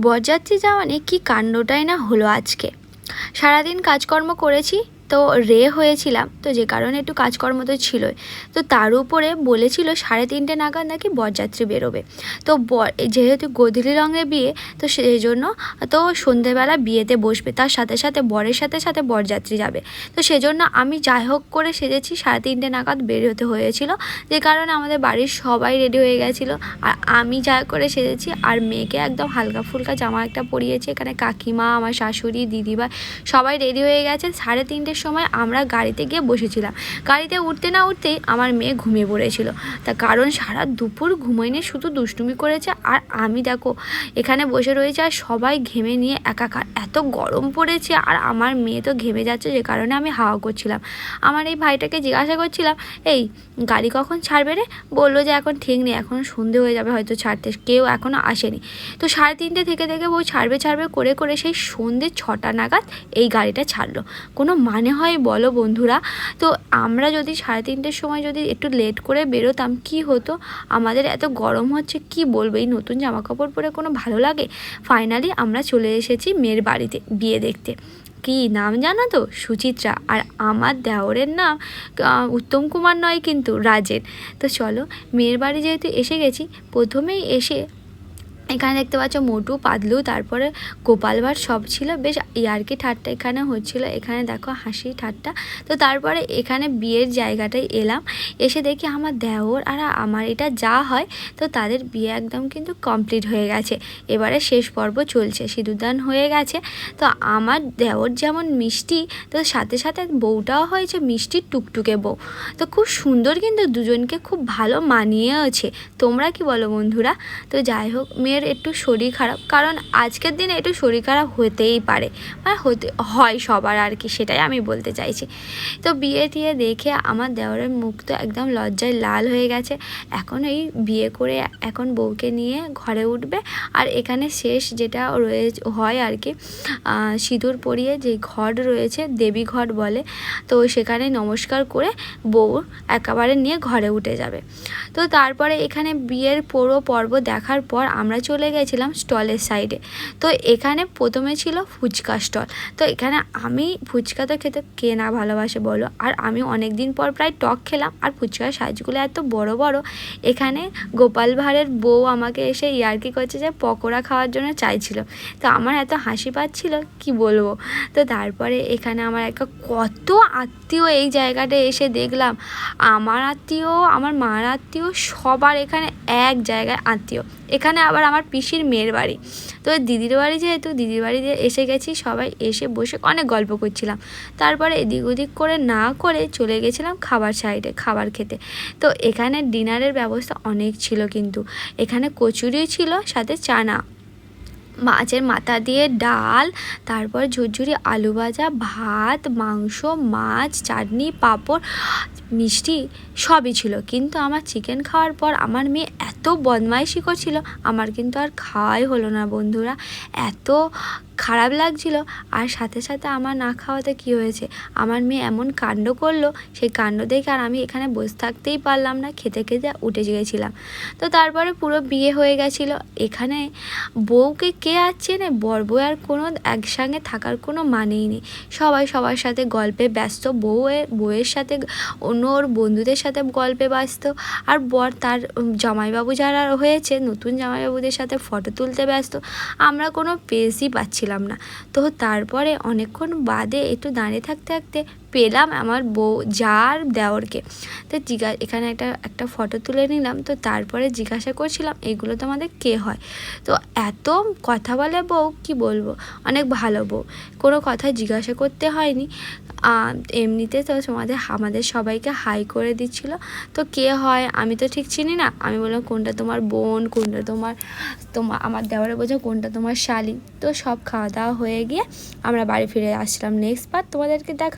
বরযাত্রী যাওয়া নিয়ে কী কাণ্ডটাই না হলো আজকে? সারাদিন কাজকর্ম করেছি তো রে হয়েছিলাম। তো যে কারণে একটু কাজকর্ম তো ছিলই। তো তার উপরে বলেছিল সাড়ে তিনটে নাগাদ নাকি বরযাত্রী বেরোবে। তো যেহেতু গোধূলি রঙের বিয়ে, তো সেই জন্য তো সন্ধেবেলা বিয়েতে বসবে। তার সাথে সাথে বরের সাথে সাথে বরযাত্রী যাবে। তো সেজন্য আমি যাই হোক করে সেজেছি, সাড়ে তিনটে নাগাদ বেরোতে হয়েছিল। যে কারণে আমাদের বাড়ির সবাই রেডি হয়ে গেছিল। আর আমি যা করে সেজেছি, আর মেয়েকে একদম হালকা ফুলকা জামা একটা পরিয়েছি। এখানে কাকিমা, আমার শাশুড়ি, দিদিভাই সবাই রেডি হয়ে গেছে সাড়ে তিনটের সময় আমরা গাড়িতে গিয়ে বসেছিলাম। গাড়িতে উঠতে না উঠতেই আমার মেয়ে ঘুমিয়ে পড়েছিল। তা কারণ সারা দুপুর ঘুমাইনি শুধু দুষ্টুমি করেছে। আর আমি দেখো, এখানে বসে রয়েছে আর সবাই ঘেমে নিয়ে একাকার। এত গরম পড়েছে আর আমার মেয়ে তো ঘেমে যাচ্ছে, যে কারণে আমি হাওয়া করছিলাম। আমার এই ভাইটাকে জিজ্ঞাসা করছিলাম, এই, গাড়ি কখন ছাড়বে রে? বলল যে, এখন ঠিক নেই, এখন সন্ধে হয়ে যাবে, হয়তো ছাড়তে। কেউ এখনও আসেনি। তো সাড়ে তিনটে থেকে থেকে বউ ছাড়বে ছাড়বে, করে করে সেই সন্ধে ছটা নাগাদ এই গাড়িটা ছাড়লো। কোনো মানে হয়, বলো বন্ধুরা। তো আমরা যদি সাড়ে তিনটের সময় যদি একটু লেট করে বেরোতাম, কি হতো? আমাদের এত গরম হচ্ছে, কি বলব? এই নতুন জামা কাপড় পরে কোনো ভালো লাগে? ফাইনালি আমরা চলে এসেছি মেয়ের বাড়িতে বিয়ে দেখতে। কি নাম জানো তো? সুচিত্রা। আর আমার দেওরের নাম উত্তম কুমার নয় কিন্তু, রাজের। তো চলো, মেয়ের বাড়ি যেহেতু এসে গেছি, প্রথমেই এসে এখানে দেখতে পাচ্ছ মোটু, পাতলু, তারপরে গোপাল ভাঁড়, সব ছিল। বেশ ইয়ার্কি ঠাট্টা এখানে হচ্ছিল। এখানে দেখো হাসি ঠাট্টা। তো তারপরে এখানে বিয়ের জায়গাটায় এলাম। এসে দেখি আমার দেওর আর আমার এটা যা হয়, তো তাদের বিয়ে একদম কিন্তু কমপ্লিট হয়ে গেছে। এবারে শেষ পর্ব চলছে, সিঁদুরদান হয়ে গেছে। তো আমার দেওর যেমন মিষ্টি, তো সাথে সাথে বউটাও হয়েছে মিষ্টি টুকটুকে বউ। তো খুব সুন্দর কিন্তু দুজনকে খুব ভালো মানিয়েওছে। তোমরা কি বলো বন্ধুরা? তো যাই হোক, মেয়ের একটু শরীর খারাপ। কারণ আজকের দিনে একটু শরীর খারাপ হতেই পারে। মানে হতে, হয় সবার আর কি, সেটাই আমি বলতে চাইছি। তো বিয়ে টিয়ে দেখে আমার দেওরের মুখ তো একদম লজ্জায় লাল হয়ে গেছে। এখন এই বিয়ে করে এখন বউকে নিয়ে ঘরে উঠবে। আর এখানে শেষ যেটা রয়ে হয় আর কি সিঁদুর পরিয়ে যে ঘট রয়েছে, দেবী ঘট বলে, তো সেখানে নমস্কার করে বউ একেবারে নিয়ে ঘরে উঠে যাবে। তো তারপরে এখানে বিয়ের পুরো পর্ব দেখার পর আমরা চলে গেছিলাম স্টলের সাইডে। তো এখানে প্রথমে ছিল ফুচকা স্টল। তো এখানে আমি ফুচকা তো খেতে কে না ভালোবাসে বলো? আর আমি অনেক দিন পর প্রায় টক খেলাম। আর ফুচকার সাইজগুলো এত বড় বড়। এখানে গোপাল ভাঁড়ের বউ আমাকে এসে ইয়ার্কি করছে যে পকোড়া খাওয়ার জন্য চাইছিল। তো আমার এত হাসি পাচ্ছিল, কি বলব? তো তারপরে এখানে আমার একটা কত আত্মীয় এই জায়গাটা এসে দেখলাম। আমার আত্মীয়, আমার মার আত্মীয় সবার এখানে এক জায়গায় আত্মীয়। এখানে আবার আমার পিসির মেয়ের বাড়ি। তো দিদির বাড়ি যেহেতু, দিদির বাড়িতে এসে গেছি, সবাই এসে বসে অনেক গল্প করছিলাম। তারপরে এদিক ওদিক করে না করে চলে গেছিলাম খাবার সাইডে, খাবার খেতে। তো এখানে ডিনারের ব্যবস্থা অনেক ছিল কিন্তু। এখানে কচুরিও ছিল, সাথে চানা। মাছের মাথা দিয়ে ডাল, তারপর ঝুরঝুরি আলু ভাজা, ভাত, মাংস, মাছ, চাটনি, পাঁপড়, মিষ্টি সবই ছিল। কিন্তু আমার চিকেন খাওয়ার পর আমার মেয়ে এত বদমাইশি করছিল আমার কিন্তু আর খাওয়াই হলো না বন্ধুরা। এত খারাপ লাগছিল আর সাথে সাথে আমার না খাওয়াতে কি হয়েছে? আমার মেয়ে এমন কাণ্ড করল সেই কাণ্ড দেখে আর আমি এখানে বসে থাকতেই পারলাম না খেতে খেতে উঠে গিয়েছিলাম তো তারপরে পুরো বিয়ে হয়ে গেছিল। এখানে বউকে কে আর চেনে? বর বউ আর কোনো একসঙ্গে থাকার কোনো মানেই নেই। সবাই সবার সাথে গল্পে ব্যস্ত বউ বউয়ের সাথে অন্য ওর বন্ধুদের সাথে গল্পে ব্যস্ত আর বর তার উম, জামাইবাবু যারা হয়েছে, নতুন জামাইবাবুদের সাথে ফটো তুলতে ব্যস্ত, আমরা কোনো পেজই পাচ্ছিলাম না। তো তারপরে অনেকক্ষণ বাদে একটু দাঁড়িয়ে থাকতে থাকতে পেলাম আমার বউ, যার দেওরকে। তো জিজ্ঞা এখানে একটা একটা ফটো তুলে নিলাম, তো তারপরে জিজ্ঞাসা করছিলাম, এগুলো তোমাদের কে হয়? তো এত কথা বলে বউ, কি বলব? অনেক ভালো বউ। কোনো কথা জিজ্ঞাসা করতে হয়নি। এমনিতে তো তোমাদের, আমাদের সবাইকে হাই করে দিচ্ছিল। তো কে হয়? আমি তো ঠিক চিনি না। আমি বললাম, কোনটা তোমার বোন? কোনটা তোমার তোমার আমার দেওয়ারে বোঝো কোনটা তোমার শালি? তো সব খাওয়া দাওয়া হয়ে গিয়ে আমরা বাড়ি ফিরে আসলাম। নেক্সট বার তোমাদেরকে দেখ